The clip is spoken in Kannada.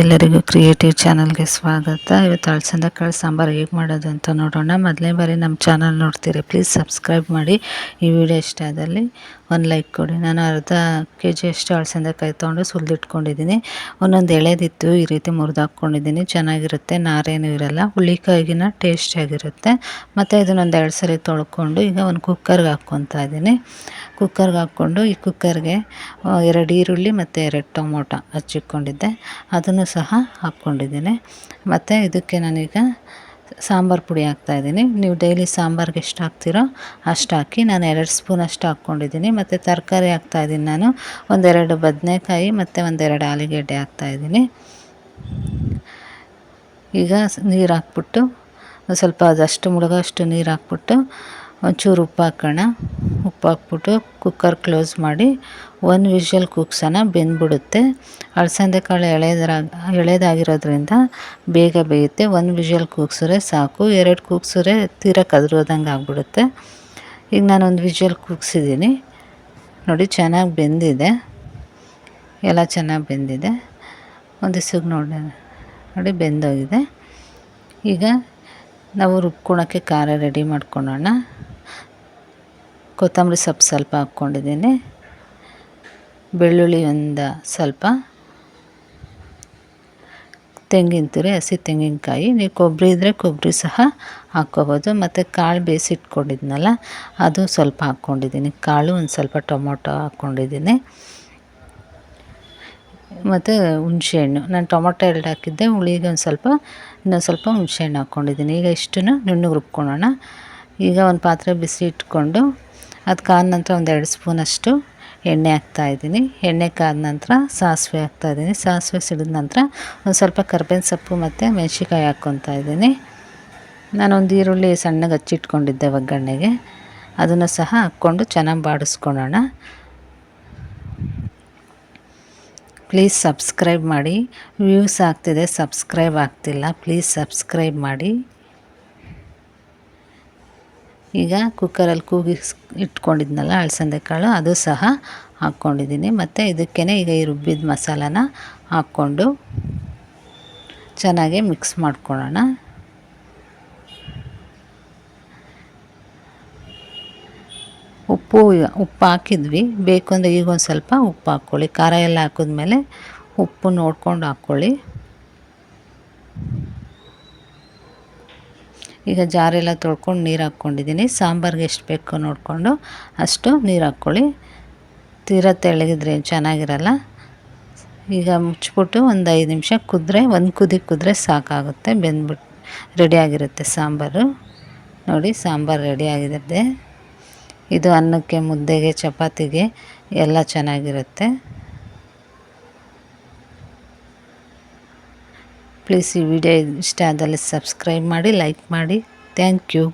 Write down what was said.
ಎಲ್ಲರಿಗೂ ಕ್ರಿಯೇಟಿವ್ ಚಾನಲ್ಗೆ ಸ್ವಾಗತ. ಇವತ್ತು ಅಳಸಂದ ಕಾಳು ಸಾಂಬಾರು ಹೇಗೆ ಮಾಡೋದು ಅಂತ ನೋಡೋಣ. ಮೊದಲನೇ ಬಾರಿ ನಮ್ಮ ಚಾನಲ್ ನೋಡ್ತೀರಿ ಪ್ಲೀಸ್ ಸಬ್ಸ್ಕ್ರೈಬ್ ಮಾಡಿ. ಈ ವಿಡಿಯೋ ಇಷ್ಟ ಆದಲ್ಲಿ ಒಂದು ಲೈಕ್ ಕೊಡಿ. ನಾನು ಅರ್ಧ ಕೆ ಜಿ ಅಷ್ಟು ಅಳಸಂದಕಾಯಿ ತೊಗೊಂಡು ಸುಲಿದಿಟ್ಕೊಂಡಿದ್ದೀನಿ. ಒಂದೊಂದು ಎಳೆದಿತ್ತು, ಈ ರೀತಿ ಮುರಿದು ಹಾಕ್ಕೊಂಡಿದ್ದೀನಿ. ಚೆನ್ನಾಗಿರುತ್ತೆ, ನಾರೇನು ಇರಲ್ಲ. ಹುಳಿಕಾಯಿಗಿನ ಟೇಸ್ಟಿಯಾಗಿರುತ್ತೆ ಮತ್ತು ಇದನ್ನೊಂದು ಎರಡು ಸರಿ ತೊಳ್ಕೊಂಡು ಈಗ ಒಂದು ಕುಕ್ಕರ್ಗೆ ಹಾಕ್ಕೊತಾ ಇದ್ದೀನಿ. ಕುಕ್ಕರ್ಗೆ ಹಾಕ್ಕೊಂಡು ಈ ಕುಕ್ಕರ್ಗೆ ಎರಡು ಈರುಳ್ಳಿ ಮತ್ತು ಎರಡು ಟೊಮೊಟೊ ಹಚ್ಚಿಟ್ಕೊಂಡಿದ್ದೆ. ಅದನ್ನು ಸಹ ಹಾಕ್ಕೊಂಡಿದ್ದೀನಿ. ಮತ್ತು ಇದಕ್ಕೆ ನಾನೀಗ ಸಾಂಬಾರು ಪುಡಿ ಹಾಕ್ತಾಯಿದ್ದೀನಿ ನೀವು ಡೈಲಿ ಸಾಂಬಾರ್ಗೆ ಎಷ್ಟು ಹಾಕ್ತೀರೋ ಅಷ್ಟು ಹಾಕಿ ನಾನು ಎರಡು ಸ್ಪೂನ್ ಅಷ್ಟು ಹಾಕ್ಕೊಂಡಿದ್ದೀನಿ. ಮತ್ತು ತರಕಾರಿ ಹಾಕ್ತಾಯಿದ್ದೀನಿ ನಾನು. ಒಂದೆರಡು ಬದನೆಕಾಯಿ ಮತ್ತು ಒಂದೆರಡು ಆಲೂಗೆಡ್ಡೆ ಹಾಕ್ತಾಯಿದ್ದೀನಿ ಈಗ ನೀರು ಹಾಕ್ಬಿಟ್ಟು ಸ್ವಲ್ಪ ಅದಷ್ಟು ಮುಳುಗೋಷ್ಟು ನೀರು ಹಾಕ್ಬಿಟ್ಟು ಒಂಚೂರು ಉಪ್ಪು ಹಾಕೋಣ. ಉಪ್ಪು ಹಾಕ್ಬಿಟ್ಟು ಕುಕ್ಕರ್ ಕ್ಲೋಸ್ ಮಾಡಿ ಒಂದು ವಿಷಲ್ ಕೂಗ್ಸೋಣ ಬೆಂದ್ಬಿಡುತ್ತೆ. ಅಳಸಂದೆ ಕಾಳು ಎಳೆದ್ರ, ಎಳೆದಾಗಿರೋದ್ರಿಂದ ಬೇಗ ಬೇಯುತ್ತೆ. ಒಂದು ವಿಷಲ್ ಕೂಗ್ಸಿದ್ರೆ ಸಾಕು. ಎರಡು ಕೂಗ್ಸಿದ್ರೆ ತೀರ ಕದ್ರೋದಂಗೆ ಆಗಿಬಿಡುತ್ತೆ. ಈಗ ನಾನು ಒಂದು ವಿಷಲ್ ಕೂಗ್ಸಿದ್ದೀನಿ ನೋಡಿ ಚೆನ್ನಾಗಿ ಬೆಂದಿದೆ. ಎಲ್ಲ ಚೆನ್ನಾಗಿ ಬೆಂದಿದೆ. ಒಂದು ದಿವ್ಸಕ್ಕೆ ನೋಡಿ ನೋಡಿ ಬೆಂದೋಗಿದೆ. ಈಗ ನಾವು ರುಬ್ಕೊಳಕ್ಕೆ ಖಾರ ರೆಡಿ ಮಾಡ್ಕೊಳ್ಳೋಣ ಕೊತ್ತಂಬರಿ ಸೊಪ್ಪು ಸ್ವಲ್ಪ ಹಾಕ್ಕೊಂಡಿದ್ದೀನಿ. ಬೆಳ್ಳುಳ್ಳಿ ಒಂದು ಸ್ವಲ್ಪ. ತೆಂಗಿನ ತುರಿ, ಹಸಿ ತೆಂಗಿನಕಾಯಿ. ನೀವು ಕೊಬ್ಬರಿ ಇದ್ದರೆ ಕೊಬ್ಬರಿ ಸಹ ಹಾಕ್ಕೋಬೋದು. ಮತ್ತು ಕಾಳು ಬೇಯಿಸಿಟ್ಕೊಂಡಿದ್ನಲ್ಲ ಅದು ಸ್ವಲ್ಪ ಹಾಕ್ಕೊಂಡಿದ್ದೀನಿ. ಕಾಳು ಒಂದು ಸ್ವಲ್ಪ ಟೊಮೊಟೊ ಹಾಕ್ಕೊಂಡಿದ್ದೀನಿ. ಮತ್ತು ಹುಣಸೆಹಣ್ಣು. ನಾನು ಟೊಮೊಟೊ ಎರಡು ಹಾಕಿದ್ದೆ. ಹುಳಿಗೆ ಒಂದು ಸ್ವಲ್ಪ ಇನ್ನೊಂದು ಸ್ವಲ್ಪ ಹುಣಸೆಹಣ್ಣು ಹಾಕ್ಕೊಂಡಿದ್ದೀನಿ. ಈಗ ಇಷ್ಟನ್ನು ನುಣ್ಣಗೆ ರುಬ್ಕೊಳ್ಳೋಣ. ಈಗ ಒಂದು ಪಾತ್ರೆ ಬಿಸಿ ಇಟ್ಕೊಂಡು ಅದು ಕಾದ ನಂತರ ಒಂದು ಎರಡು ಸ್ಪೂನಷ್ಟು ಎಣ್ಣೆ ಹಾಕ್ತಾಯಿದ್ದೀನಿ ಎಣ್ಣೆ ಕಾದ ನಂತರ ಸಾಸಿವೆ ಹಾಕ್ತಾಯಿದ್ದೀನಿ ಸಾಸಿವೆ ಸಿಡಿದ ನಂತರ ಒಂದು ಸ್ವಲ್ಪ ಕರ್ಬೇವಿನ ಸೊಪ್ಪು ಮತ್ತು ಮೆಣಸಿಕಾಯಿ ಹಾಕ್ಕೊತಾ ಇದ್ದೀನಿ. ನಾನೊಂದು ಈರುಳ್ಳಿ ಸಣ್ಣಗೆ ಹಚ್ಚಿಟ್ಕೊಂಡಿದ್ದೆ ಒಗ್ಗರಣೆಗೆ. ಅದನ್ನು ಸಹ ಹಾಕ್ಕೊಂಡು ಚೆನ್ನಾಗಿ ಬಾಡಿಸ್ಕೊಳ್ಳೋಣ. ಪ್ಲೀಸ್ ಸಬ್ಸ್ಕ್ರೈಬ್ ಮಾಡಿ. ವ್ಯೂಸ್ ಆಗ್ತಿದೆ, ಸಬ್ಸ್ಕ್ರೈಬ್ ಆಗ್ತಿಲ್ಲ. ಪ್ಲೀಸ್ ಸಬ್ಸ್ಕ್ರೈಬ್ ಮಾಡಿ. ಈಗ ಕುಕ್ಕರಲ್ಲಿ ಕೂಗಿಸ್ ಇಟ್ಕೊಂಡಿದ್ನಲ್ಲ ಅಳಸಂದೆ ಕಾಳು, ಅದು ಸಹ ಹಾಕ್ಕೊಂಡಿದ್ದೀನಿ. ಮತ್ತು ಇದಕ್ಕೇ ಈಗ ಈ ರುಬ್ಬಿದ ಮಸಾಲಾನ ಹಾಕ್ಕೊಂಡು ಚೆನ್ನಾಗಿ ಮಿಕ್ಸ್ ಮಾಡ್ಕೊಳ್ಳೋಣ. ಉಪ್ಪು ಉಪ್ಪು ಹಾಕಿದ್ವಿ. ಬೇಕು ಅಂದರೆ ಈಗ ಒಂದು ಸ್ವಲ್ಪ ಉಪ್ಪು ಹಾಕ್ಕೊಳ್ಳಿ. ಖಾರ ಎಲ್ಲ ಹಾಕಿದ್ಮೇಲೆ ಉಪ್ಪು ನೋಡ್ಕೊಂಡು ಹಾಕ್ಕೊಳ್ಳಿ. ಈಗ ಜಾರೆಲ್ಲ ತೊಳ್ಕೊಂಡು ನೀರು ಹಾಕ್ಕೊಂಡಿದ್ದೀನಿ. ಸಾಂಬಾರ್ಗೆ ಎಷ್ಟು ಬೇಕೋ ನೋಡಿಕೊಂಡು ಅಷ್ಟು ನೀರು ಹಾಕ್ಕೊಳ್ಳಿ. ತೀರ ತೆಳ್ಳಗಿದ್ರೆ ಚೆನ್ನಾಗಿರಲ್ಲ. ಈಗ ಮುಚ್ಚಿಬಿಟ್ಟು ಒಂದು ಐದು ನಿಮಿಷ ಕುದ್ರೆ, ಒಂದು ಕುದಿ ಕುದ್ರೆ ಸಾಕಾಗುತ್ತೆ. ಬೆಂದ್ಬಿಟ್ಟು ರೆಡಿಯಾಗಿರುತ್ತೆ ಸಾಂಬಾರು. ನೋಡಿ ಸಾಂಬಾರು ರೆಡಿಯಾಗಿರುತ್ತೆ ಇದು ಅನ್ನಕ್ಕೆ, ಮುದ್ದೆಗೆ, ಚಪಾತಿಗೆ ಎಲ್ಲ ಚೆನ್ನಾಗಿರುತ್ತೆ. ಪ್ಲೀಸ್ ಈ ವಿಡಿಯೋ ಇಷ್ಟ ಆದಲ್ಲಿ ಸಬ್ಸ್ಕ್ರೈಬ್ ಮಾಡಿ ಲೈಕ್ ಮಾಡಿ. Thank you